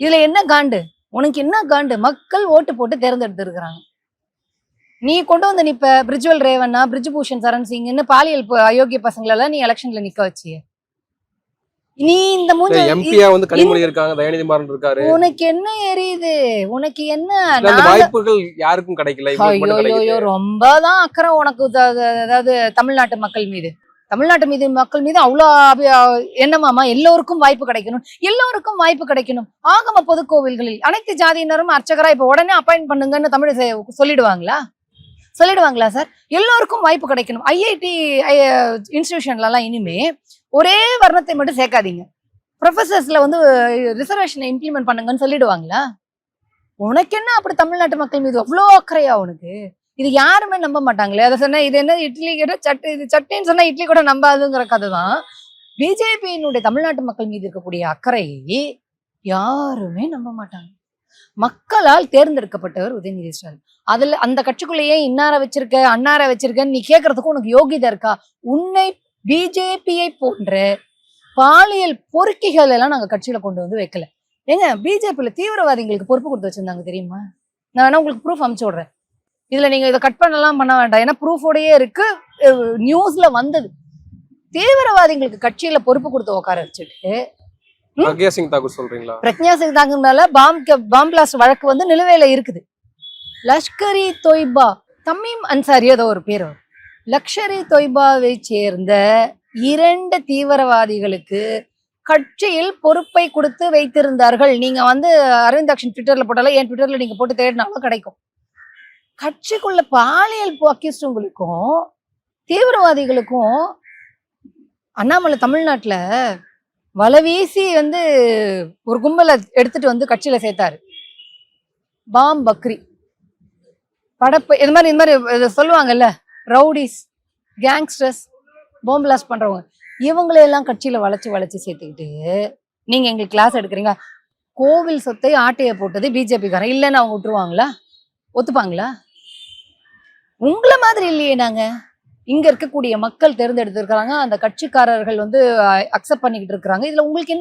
இதுல என்ன காண்டு? உனக்கு என்ன காண்டு? மக்கள் ஓட்டு போட்டு தேர்ந்தெடுத்திருக்கிறாங்க. நீ கொண்டு வந்து நிப்ப பிரிஜுவல் ரேவண்ணா பிரிஜ்பூஷன் சரண் சிங்னு பாலியல் அயோக்கிய பசங்களெல்லாம் நீ எலெக்ஷன்ல நிக்க வச்சிய. நீ இந்த மூஞ்ச எம்பியா வந்து கனிமொழி இருக்காங்க தயாநிதி மாறன் இருக்காரு. உனக்கு என்ன எரியுது? உனக்கு என்ன வாய்ப்புகள் யாருக்கும் கிடைக்கல ஐயோ அக்கறை உனக்கு அதாவது தமிழ்நாட்டு மக்கள் மீது. தமிழ்நாட்டு மீது மக்கள் மீது அவ்வளோ அபி- என்னமாமா எல்லோருக்கும் வாய்ப்பு கிடைக்கணும். எல்லோருக்கும் வாய்ப்பு கிடைக்கணும். ஆகம பொதுக்கோவில்களில் அனைத்து ஜாதியினரும் அர்ச்சகரா இப்போ உடனே அப்பாயின்ட் பண்ணுங்கன்னு தமிழ் சொல்லிடுவாங்களா? சொல்லிடுவாங்களா சார் எல்லோருக்கும் வாய்ப்பு கிடைக்கணும். ஐஐடி இன்ஸ்டிடியூஷன்லலாம் இனிமே ஒரே வர்ணத்தை மட்டும் சேர்க்காதீங்க. ப்ரொஃபசர்ஸ்ல வந்து ரிசர்வேஷனை இம்ப்ளிமெண்ட் பண்ணுங்கன்னு சொல்லிடுவாங்களா? உனக்கு என்ன அப்படி தமிழ்நாட்டு மக்கள் மீது அவ்வளோ அக்கறையா உனக்கு? இது யாருமே நம்ப மாட்டாங்களே. அதை சொன்னா இது என்ன இட்லி கூட சட்டு இது சட்டைன்னு சொன்னா இட்லி கூட நம்பாதுங்கிற கதை தான். பிஜேபியினுடைய தமிழ்நாட்டு மக்கள் மீது இருக்கக்கூடிய அக்கறையை யாருமே நம்ப மாட்டாங்க. மக்களால் தேர்ந்தெடுக்கப்பட்டவர் உதயநிதி ஸ்டாலின். அதுல அந்த கட்சிக்குள்ளேயே இன்னாரை வச்சிருக்க அன்னாரை வச்சிருக்கன்னு நீ கேட்கறதுக்கு உனக்கு யோகிதா இருக்கா? உன்னை பிஜேபியை போன்ற பாலியல் பொறுக்கிகள் எல்லாம் நாங்க கட்சியில கொண்டு வந்து வைக்கல. ஏங்க பிஜேபியில தீவிரவாதிகளுக்கு பொறுப்பு கொடுத்து வச்சிருந்தாங்க தெரியுமா? நான் வேணா உங்களுக்கு ப்ரூஃப் அனுப்பிச்சு விடுறேன். இதுல நீங்க இதை கட் பண்ணலாம் பண்ண வேண்டாம். ஏன்னா ப்ரூஃபோடயே இருக்கு. நியூஸ்ல வந்தது. தீவிரவாதிகளுக்கு கட்சியில பொறுப்பு கொடுத்து உட்கார வச்சுட்டு பிரக்யா சிங் தாக்கூர் சொல்றீங்களா? பிரக்ஞா சிங் தாங்க மேல பாம் பாம் பிளாஸ்ட் வழக்கு வந்து நிலுவையில இருக்குது. லஷ்கர் தொய்பா தமீம் அன்சாரி ஏதோ ஒரு பேர் வரும். இ தொய்பாவை சேர்ந்த இரண்டு தீவிரவாதிகளுக்கு கட்சியில் பொறுப்பை கொடுத்து வைத்திருந்தார்கள். நீங்க வந்து அரவிந்த் அக்ஷன் ட்விட்டர்ல போட்டாலும் என் ட்விட்டர்ல நீங்க போட்டு தேடினாலும் கிடைக்கும். கட்சிக்குள்ள பாலியல் அக்யூஸ்டுங்களுக்கும் தீவிரவாதிகளுக்கும் அண்ணாமலை தமிழ்நாட்டில் வலை வீசி வந்து ஒரு கும்பலை எடுத்துட்டு வந்து கட்சியில் சேர்த்தாரு. பாம் பக்ரி. படப்பு இது மாதிரி இந்த மாதிரி இதை சொல்லுவாங்கல்ல ரவுடிஸ் கேங்ஸ்டர்ஸ் பாம் பண்ணுறவங்க இவங்களையெல்லாம் கட்சியில் வளைச்சி வளைச்சி சேர்த்துக்கிட்டு நீங்கள் எங்களுக்கு கிளாஸ் எடுக்கிறீங்க. கோவில் சொத்தை ஆட்டையை போட்டது பிஜேபிக்காரன் இல்லைன்னு அவங்க விட்டுருவாங்களா? ஒத்துப்பாங்களா? உங்களை மாதிரி இல்லையே நாங்க. இங்க இருக்கக்கூடிய மக்கள் தேர்ந்தெடுத்திருக்கிறாங்க. அந்த கட்சிக்காரர்கள் வந்து அக்செப்ட் பண்ணிக்கிட்டு இருக்கிறாங்க. இதுல உங்களுக்கு என்ன